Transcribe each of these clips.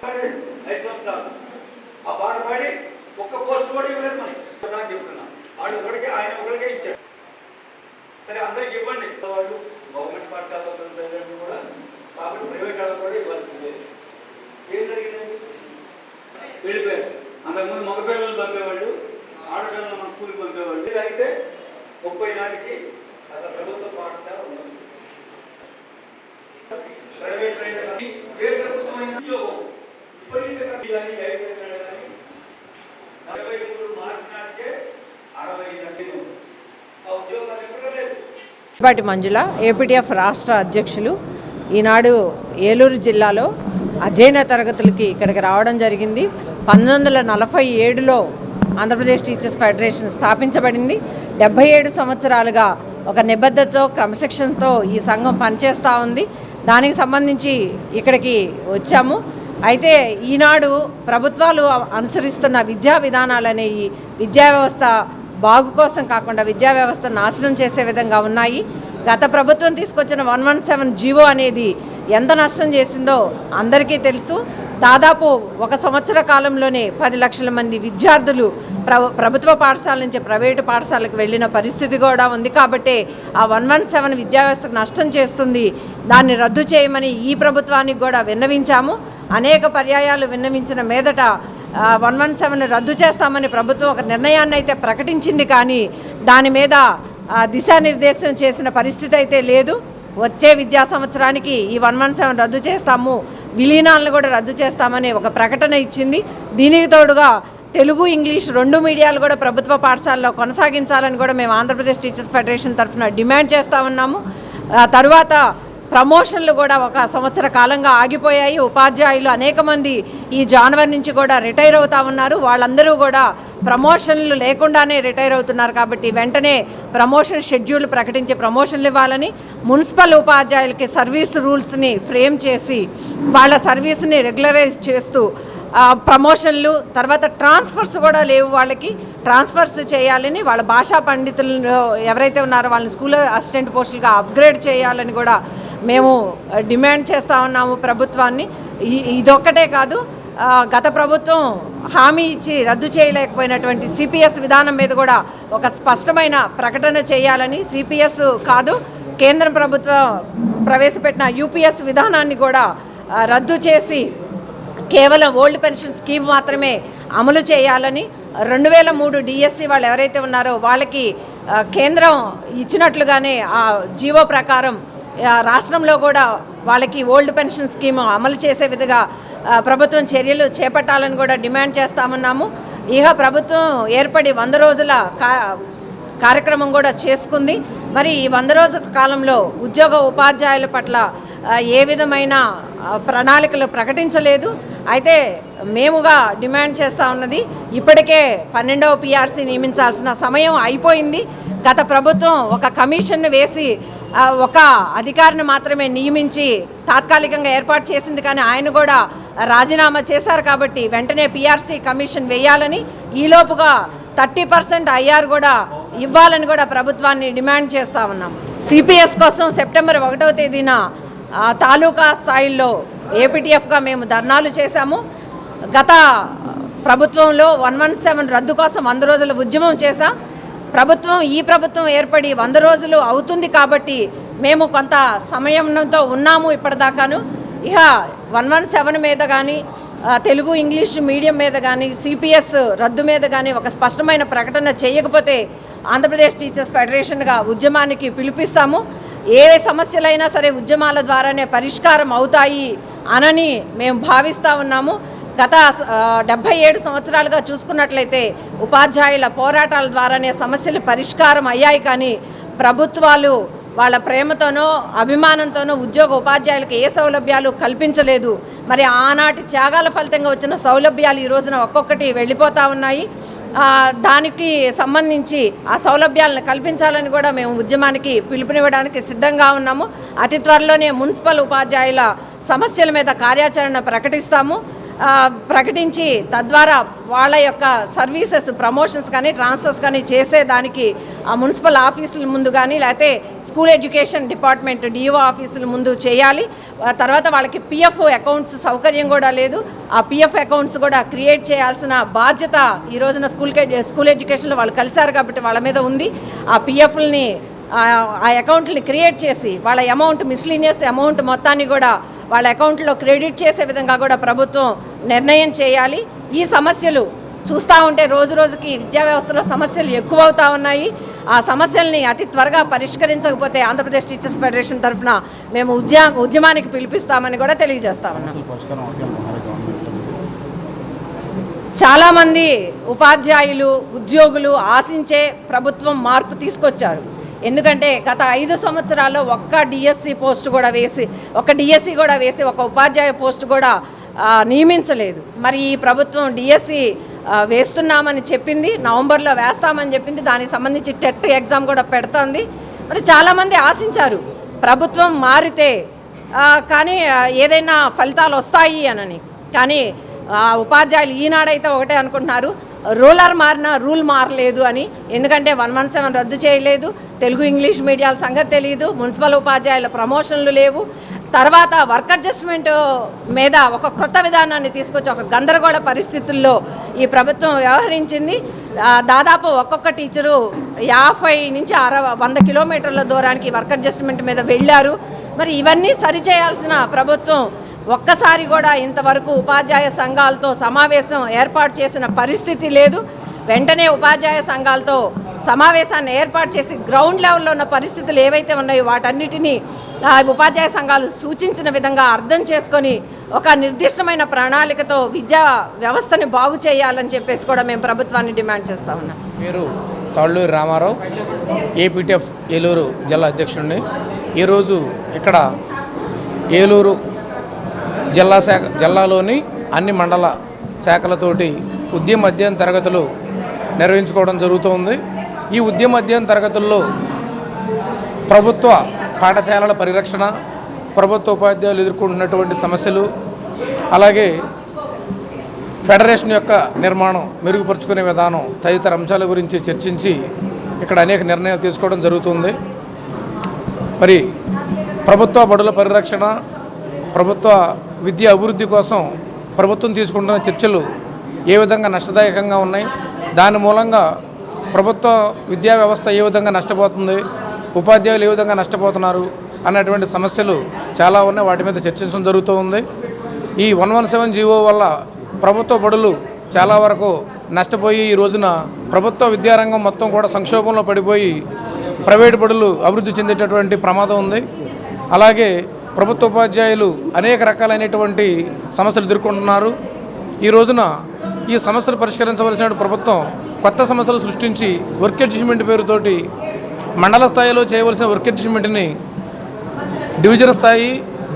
ఐదు సంవత్సరాలు ఆ పాట పాడి ఒక్క పోస్ట్ కూడా ఇవ్వలేదు మనకి నాకు చెప్తున్నా వాడు ఆయన ఒకరికే ఇచ్చాడు సరే అందరికి ఇవ్వండి వాళ్ళు గవర్నమెంట్ పాఠశాలలో చదివేవాళ్ళు కూడా కాబట్టి ప్రైవేట్ వాళ్ళకు కూడా ఇవ్వాల్సిందే ఏం జరిగిందండి వెళ్ళిపోయారు అంతకుముందు మగ పంపేవాళ్ళు ఆడపిల్లలు మన స్కూల్కి పంపేవాళ్ళు అయితే ముప్పై నాటికి అసలు ప్రభుత్వ పాఠశాల ఉండదు ప్రైవేట్ రైతు ఏ ప్రభుత్వమైన ఉద్యోగం విపరీతంగా ఇవన్నీ అయిపోయినాడు కానీ నలభై మూడు మార్చి నాటికే అరవై లక్షలు ఆ ఉద్యోగాలు ఎక్కడ లేదు పాటి మంజుల ఏపీటీఎఫ్ రాష్ట్ర అధ్యక్షులు ఈనాడు ఏలూరు జిల్లాలో అధ్యయన తరగతులకి ఇక్కడికి రావడం జరిగింది. పంతొమ్మిది వందల నలభై ఏడులో ఆంధ్రప్రదేశ్ టీచర్స్ ఫెడరేషన్ స్థాపించబడింది. డెబ్బై ఏడు సంవత్సరాలుగా ఒక నిబద్ధతతో క్రమశిక్షణతో ఈ సంఘం పనిచేస్తూ ఉంది. దానికి సంబంధించి ఇక్కడికి వచ్చాము. అయితే ఈనాడు ప్రభుత్వాలు అనుసరిస్తున్న విద్యా విధానాలు అనేవి విద్యా వ్యవస్థ బాగు కోసం కాకుండా విద్యా వ్యవస్థ నాశనం చేసే విధంగా ఉన్నాయి. గత ప్రభుత్వం తీసుకొచ్చిన వన్ వన్ సెవెన్ జీవో అనేది ఎంత నష్టం చేసిందో అందరికీ తెలుసు. దాదాపు ఒక సంవత్సర కాలంలోనే పది లక్షల మంది విద్యార్థులు ప్రభుత్వ పాఠశాల నుంచి ప్రైవేటు పాఠశాలకు వెళ్ళిన పరిస్థితి కూడా ఉంది. కాబట్టి ఆ వన్ వన్ సెవెన్ విద్యా వ్యవస్థకు నష్టం చేస్తుంది. దాన్ని రద్దు చేయమని ఈ ప్రభుత్వానికి కూడా విన్నవించాము. అనేక పర్యాయాలు విన్నవించిన మీదట వన్ వన్ సెవెన్ రద్దు చేస్తామని ప్రభుత్వం ఒక నిర్ణయాన్ని అయితే ప్రకటించింది. కానీ దాని మీద దిశానిర్దేశం చేసిన పరిస్థితి అయితే లేదు. వచ్చే విద్యా సంవత్సరానికి ఈ వన్ వన్ సెవెన్ రద్దు చేస్తాము. విలీనాలను కూడా రద్దు చేస్తామని ఒక ప్రకటన ఇచ్చింది. దీనికి తోడుగా తెలుగు ఇంగ్లీష్ రెండు మీడియాలు కూడా ప్రభుత్వ పాఠశాలలో కొనసాగించాలని కూడా మేము ఆంధ్రప్రదేశ్ టీచర్స్ ఫెడరేషన్ తరఫున డిమాండ్ చేస్తూ ఉన్నాము. ఆ తరువాత ప్రమోషన్లు కూడా ఒక సంవత్సర కాలంగా ఆగిపోయాయి. ఉపాధ్యాయులు అనేక మంది ఈ జానవరి నుంచి కూడా రిటైర్ అవుతా ఉన్నారు. వాళ్ళందరూ కూడా ప్రమోషన్లు లేకుండానే రిటైర్ అవుతున్నారు కాబట్టి వెంటనే ప్రమోషన్ షెడ్యూల్ ప్రకటించి ప్రమోషన్లు ఇవ్వాలని మున్సిపల్ ఉపాధ్యాయులకి సర్వీస్ రూల్స్ని ఫ్రేమ్ చేసి వాళ్ళ సర్వీస్ని రెగ్యులరైజ్ చేస్తూ ప్రమోషన్లు తర్వాత ట్రాన్స్ఫర్స్ కూడా లేవు వాళ్ళకి. ట్రాన్స్ఫర్స్ చేయాలని వాళ్ళ భాషా పండితులు ఎవరైతే ఉన్నారో వాళ్ళని స్కూల్ అసిస్టెంట్ పోస్టులుగా అప్గ్రేడ్ చేయాలని కూడా మేము డిమాండ్ చేస్తూ ఉన్నాము ప్రభుత్వాన్ని. ఇదొక్కటే కాదు గత ప్రభుత్వం హామీ ఇచ్చి రద్దు చేయలేకపోయినటువంటి సిపిఎస్ విధానం మీద కూడా ఒక స్పష్టమైన ప్రకటన చేయాలని సిపిఎస్ కాదు కేంద్ర ప్రభుత్వం ప్రవేశపెట్టిన యూపీఎస్ విధానాన్ని కూడా రద్దు చేసి కేవలం ఓల్డ్ పెన్షన్ స్కీమ్ మాత్రమే అమలు చేయాలని రెండు వేల మూడు డిఎస్సి వాళ్ళు ఎవరైతే ఉన్నారో వాళ్ళకి కేంద్రం ఇచ్చినట్లుగానే ఆ జీవో ప్రకారం రాష్ట్రంలో కూడా వాళ్ళకి ఓల్డ్ పెన్షన్ స్కీమ్ అమలు చేసే విధంగా ప్రభుత్వం చర్యలు చేపట్టాలని కూడా డిమాండ్ చేస్తామన్నాము. ఇహ ప్రభుత్వం ఏర్పడి వంద రోజుల కా కార్యక్రమం కూడా చేసుకుంది. మరి ఈ వంద రోజుల కాలంలో ఉద్యోగ ఉపాధ్యాయుల పట్ల ఏ విధమైన ప్రణాళికలు ప్రకటించలేదు. అయితే మేముగా డిమాండ్ చేస్తూ ఉన్నది ఇప్పటికే పన్నెండవ పిఆర్సీ నియమించాల్సిన సమయం అయిపోయింది. గత ప్రభుత్వం ఒక కమిషన్ను వేసి ఒక అధికారిని మాత్రమే నియమించి తాత్కాలికంగా ఏర్పాటు చేసింది. కానీ ఆయన కూడా రాజీనామా చేశారు కాబట్టి వెంటనే పిఆర్సీ కమిషన్ వేయాలని ఈలోపుగా థర్టీ పర్సెంట్ ఐఆర్ కూడా ఇవ్వాలని కూడా ప్రభుత్వాన్ని డిమాండ్ చేస్తూ ఉన్నాం. సిపిఎస్ కోసం సెప్టెంబర్ ఒకటవ తేదీన తాలూకా స్థాయిల్లో ఏపీటీఎఫ్గా మేము ధర్నాలు చేశాము. గత ప్రభుత్వంలో వన్ వన్ సెవెన్ రద్దు కోసం వంద రోజుల ఉద్యమం చేశాం. ప్రభుత్వం ఈ ప్రభుత్వం ఏర్పడి వంద రోజులు అవుతుంది కాబట్టి మేము కొంత సమయంతో ఉన్నాము ఇప్పటిదాకాను. ఇక వన్ వన్ సెవెన్ మీద కానీ తెలుగు ఇంగ్లీష్ మీడియం మీద కానీ సిపిఎస్ రద్దు మీద కానీ ఒక స్పష్టమైన ప్రకటన చేయకపోతే ఆంధ్రప్రదేశ్ టీచర్స్ ఫెడరేషన్గా ఉద్యమానికి పిలిపిస్తాము. ఏ సమస్యలైనా సరే ఉద్యమాల ద్వారానే పరిష్కారం అవుతాయి అనని మేము భావిస్తూ ఉన్నాము. గత డెబ్బై ఏడు సంవత్సరాలుగా చూసుకున్నట్లయితే ఉపాధ్యాయుల పోరాటాల ద్వారానే సమస్యలు పరిష్కారం అయ్యాయి కానీ ప్రభుత్వాలు వాళ్ళ ప్రేమతోనో అభిమానంతోనో ఉద్యోగ ఉపాధ్యాయులకు ఏ సౌలభ్యాలు కల్పించలేదు. మరి ఆనాటి త్యాగాల ఫలితంగా వచ్చిన సౌలభ్యాలు ఈ రోజున ఒక్కొక్కటి వెళ్ళిపోతూ ఉన్నాయి. దానికి సంబంధించి ఆ సౌలభ్యాలను కల్పించాలని కూడా మేము ఉద్యమానికి పిలుపునివ్వడానికి సిద్ధంగా ఉన్నాము. అతి త్వరలోనే మున్సిపల్ ఉపాధ్యాయుల సమస్యల మీద కార్యాచరణ ప్రకటిస్తాము. ప్రకటించి తద్వారా వాళ్ళ యొక్క సర్వీసెస్ ప్రమోషన్స్ కానీ ట్రాన్స్ఫర్స్ కానీ చేసేదానికి ఆ మున్సిపల్ ఆఫీసుల ముందు కానీ లేకపోతే స్కూల్ ఎడ్యుకేషన్ డిపార్ట్మెంట్ డిఓ ఆఫీసుల ముందు చేయాలి. తర్వాత వాళ్ళకి పిఎఫ్ అకౌంట్స్ సౌకర్యం కూడా లేదు. ఆ పిఎఫ్ అకౌంట్స్ కూడా క్రియేట్ చేయాల్సిన బాధ్యత ఈ రోజున స్కూల్ స్కూల్ ఎడ్యుకేషన్లో వాళ్ళు కలిశారు కాబట్టి వాళ్ళ మీద ఉంది. ఆ పిఎఫ్ని ఆ అకౌంట్ని క్రియేట్ చేసి వాళ్ళ అమౌంట్ మిస్లీనియస్ అమౌంట్ మొత్తాన్ని కూడా వాళ్ళ అకౌంట్లో క్రెడిట్ చేసే విధంగా కూడా ప్రభుత్వం నిర్ణయం చేయాలి. ఈ సమస్యలు చూస్తూ ఉంటే రోజు రోజుకి విద్యా వ్యవస్థలో సమస్యలు ఎక్కువ అవుతా ఉన్నాయి. ఆ సమస్యల్ని అతి త్వరగా పరిష్కరించకపోతే ఆంధ్రప్రదేశ్ టీచర్స్ ఫెడరేషన్ తరఫున మేము ఉద్యా ఉద్యమానికి పిలిపిస్తామని కూడా తెలియజేస్తా ఉన్నాం. చాలామంది ఉపాధ్యాయులు ఉద్యోగులు ఆశించే ప్రభుత్వం మార్పు తీసుకొచ్చారు. ఎందుకంటే గత ఐదు సంవత్సరాల్లో ఒక్క డిఎస్సి పోస్ట్ కూడా వేసి ఒక డిఎస్సి కూడా వేసి ఒక ఉపాధ్యాయ పోస్ట్ కూడా నియమించలేదు. మరి ఈ ప్రభుత్వం డిఎస్సి వేస్తున్నామని చెప్పింది నవంబర్లో వేస్తామని చెప్పింది దానికి సంబంధించి టెట్ ఎగ్జామ్ కూడా పెడుతోంది. మరి చాలామంది ఆశించారు ప్రభుత్వం మారితే కానీ ఏదైనా ఫలితాలు వస్తాయి అనని. కానీ ఉపాధ్యాయులు ఈనాడైతే ఒకటే అనుకుంటున్నారు రూలర్ మారినా రూల్ మారలేదు అని. ఎందుకంటే వన్ వన్ సెవెన్ రద్దు చేయలేదు తెలుగు ఇంగ్లీష్ మీడియాల సంగతి తెలియదు మున్సిపల్ ఉపాధ్యాయుల ప్రమోషన్లు లేవు. తర్వాత వర్క్ అడ్జస్ట్మెంట్ మీద ఒక క్రొత్త విధానాన్ని తీసుకొచ్చి ఒక గందరగోళ పరిస్థితుల్లో ఈ ప్రభుత్వం వ్యవహరించింది. దాదాపు ఒక్కొక్క టీచరు యాభై నుంచి అరవై వంద కిలోమీటర్ల దూరానికి వర్క్ అడ్జస్ట్మెంట్ మీద వెళ్ళారు. మరి ఇవన్నీ సరిచేయాల్సిన ప్రభుత్వం ఒక్కసారి కూడా ఇంతవరకు ఉపాధ్యాయ సంఘాలతో సమావేశం ఏర్పాటు చేసిన పరిస్థితి లేదు. వెంటనే ఉపాధ్యాయ సంఘాలతో సమావేశాన్ని ఏర్పాటు చేసి గ్రౌండ్ లెవెల్లో ఉన్న పరిస్థితులు ఏవైతే ఉన్నాయో వాటన్నిటినీ ఉపాధ్యాయ సంఘాలు సూచించిన విధంగా అర్థం చేసుకొని ఒక నిర్దిష్టమైన ప్రణాళికతో విద్యా వ్యవస్థని బాగు చేయాలని చెప్పేసి కూడా మేము ప్రభుత్వాన్ని డిమాండ్ చేస్తా ఉన్నాం. మీరు తాళ్ళూరి రామారావు ఏపీటీఎఫ్ ఏలూరు జిల్లా అధ్యక్షుడిని. ఈరోజు ఇక్కడ ఏలూరు జిల్లా శాఖ జిల్లాలోని అన్ని మండల శాఖలతోటి ఉద్యమ అధ్యయన తరగతులు నిర్వహించుకోవడం జరుగుతుంది. ఈ ఉద్యమ అధ్యయన తరగతుల్లో ప్రభుత్వ పాఠశాలల పరిరక్షణ ప్రభుత్వ ఉపాధ్యాయులు ఎదుర్కొంటున్నటువంటి సమస్యలు అలాగే ఫెడరేషన్ యొక్క నిర్మాణం మెరుగుపరుచుకునే విధానం తదితర అంశాల గురించి చర్చించి ఇక్కడ అనేక నిర్ణయాలు తీసుకోవడం జరుగుతుంది. మరి ప్రభుత్వ బడుల పరిరక్షణ ప్రభుత్వ విద్య అభివృద్ధి కోసం ప్రభుత్వం తీసుకుంటున్న చర్చలు ఏ విధంగా నష్టదాయకంగా ఉన్నాయి? దాని మూలంగా ప్రభుత్వ విద్యా వ్యవస్థ ఏ విధంగా నష్టపోతుంది? ఉపాధ్యాయులు ఏ విధంగా నష్టపోతున్నారు? అన్నటువంటి సమస్యలు చాలా ఉన్నాయి. వాటి మీద చర్చించడం జరుగుతూ ఉంది. ఈ వన్ వన్ సెవెన్ జీవో వల్ల ప్రభుత్వ బడులు చాలా వరకు నష్టపోయి ఈ రోజున ప్రభుత్వ విద్యారంగం మొత్తం కూడా సంక్షోభంలో పడిపోయి ప్రైవేటు బడులు అభివృద్ధి చెందేటటువంటి ప్రమాదం ఉంది. అలాగే ప్రభుత్వ ఉపాధ్యాయులు అనేక రకాలైనటువంటి సమస్యలు ఎదుర్కొంటున్నారు. ఈ రోజున ఈ సమస్యలు పరిష్కరించవలసిన ప్రభుత్వం కొత్త సమస్యలు సృష్టించి వర్క్ అడ్జస్ట్మెంట్ పేరుతోటి మండల స్థాయిలో చేయవలసిన వర్క్ అడ్జస్ట్మెంట్ని డివిజన్ స్థాయి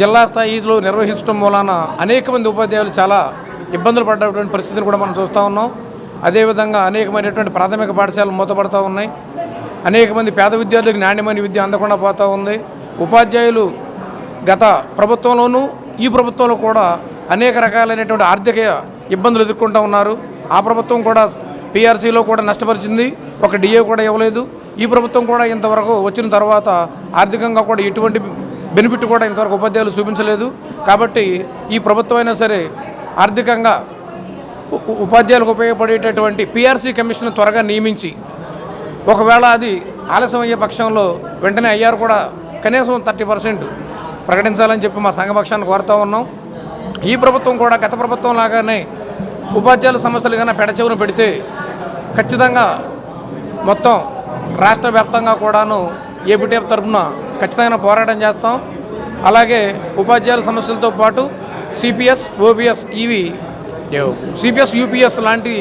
జిల్లా స్థాయిలో నిర్వహించడం మూలాన అనేక మంది ఉపాధ్యాయులు చాలా ఇబ్బందులు పడ్డటువంటి పరిస్థితిని కూడా మనం చూస్తూ ఉన్నాం. అదేవిధంగా అనేకమైనటువంటి ప్రాథమిక పాఠశాలలు మూతపడుతూ ఉన్నాయి. అనేక మంది పేద విద్యార్థులకు నాణ్యమైన విద్య అందకుండా పోతూ ఉంది. ఉపాధ్యాయులు గత ప్రభుత్వంలోనూ ఈ ప్రభుత్వంలో కూడా అనేక రకాలైనటువంటి ఆర్థిక ఇబ్బందులు ఎదుర్కొంటూ ఉన్నారు. ఆ ప్రభుత్వం కూడా పీఆర్సీలో కూడా నష్టపరిచింది. ఒక డిఏ కూడా ఇవ్వలేదు. ఈ ప్రభుత్వం కూడా ఇంతవరకు వచ్చిన తర్వాత ఆర్థికంగా కూడా ఎటువంటి బెనిఫిట్ కూడా ఇంతవరకు ఉపాధ్యాయులు చూపించలేదు. కాబట్టి ఈ ప్రభుత్వం అయినా సరే ఆర్థికంగా ఉపాధ్యాయులకు ఉపయోగపడేటటువంటి పీఆర్సీ కమిషన్ త్వరగా నియమించి ఒకవేళ అది ఆలస్యం అయ్యే పక్షంలో వెంటనే అయ్యారు కూడా కనీసం థర్టీ పర్సెంట్ ప్రకటించాలని చెప్పి మా సంఘపక్షాన్ని కోరుతూ ఉన్నాం. ఈ ప్రభుత్వం కూడా గత ప్రభుత్వం లాగానే ఉపాధ్యాయుల సమస్యలు కన్నా పెడచెవును పెడితే ఖచ్చితంగా మొత్తం రాష్ట్ర వ్యాప్తంగా కూడాను ఏపీటీఎఫ్ తరఫున ఖచ్చితంగా పోరాటం చేస్తాం. అలాగే ఉపాధ్యాయుల సమస్యలతో పాటు సిపిఎస్ ఓబిఎస్ ఇవి సిపిఎస్ యూపీఎస్ లాంటి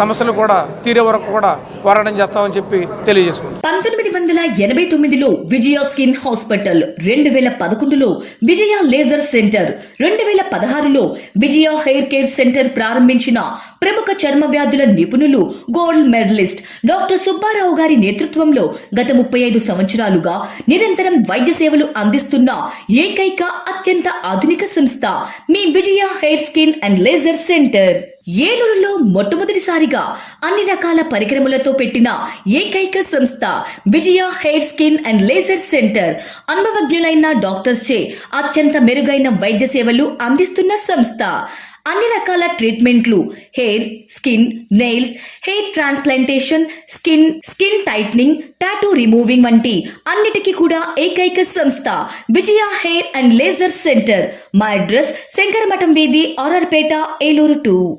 సమస్యలు కూడా తీరే వరకు కూడా పోరాటం చేస్తామని చెప్పి తెలియజేసుకుంటాం పంతొమ్మిది వందల ఎనభై తొమ్మిదిలో విజయ స్కిన్ హాస్పిటల్ రెండు వేల పదకొండులో విజయ లేజర్ సెంటర్ రెండు వేల పదహారులో విజయ హెయిర్ కేర్ సెంటర్ ప్రారంభించిన ప్రముఖ చర్మ వ్యాధుల నిపుణులు గోల్డ్ మెడలిస్ట్ డాక్టర్ సుబ్బారావు గారి నేతృత్వంలో గత ముప్పై ఐదు సంవత్సరాలుగా నిరంతరం వైద్య సేవలు అందిస్తున్న ఏకైక అత్యంత ఆధునిక సంస్థ మీ Vijaya hair skin and laser centre. ఏలూరులో మొట్టమొదటిసారిగా అన్ని రకాల పరికరములతో పెట్టిన ఏకైక సంస్థ Vijaya hair skin and laser centre. అనుభవజ్ఞులైన డాక్టర్స్ చే అత్యంత మెరుగైన వైద్య సేవలు అందిస్తున్న సంస్థ. అన్ని రకాల ట్రీట్మెంట్లు hair skin nails hair transplantation skin skin tightening tattoo removing వంటి అన్నిటికీ కూడా ఏకైక సంస్థ. Vijaya hair and laser centre. మా అడ్రస్ శంకరమఠం వీధి ఆర్ఆర్పేట ఏలూరు టూ.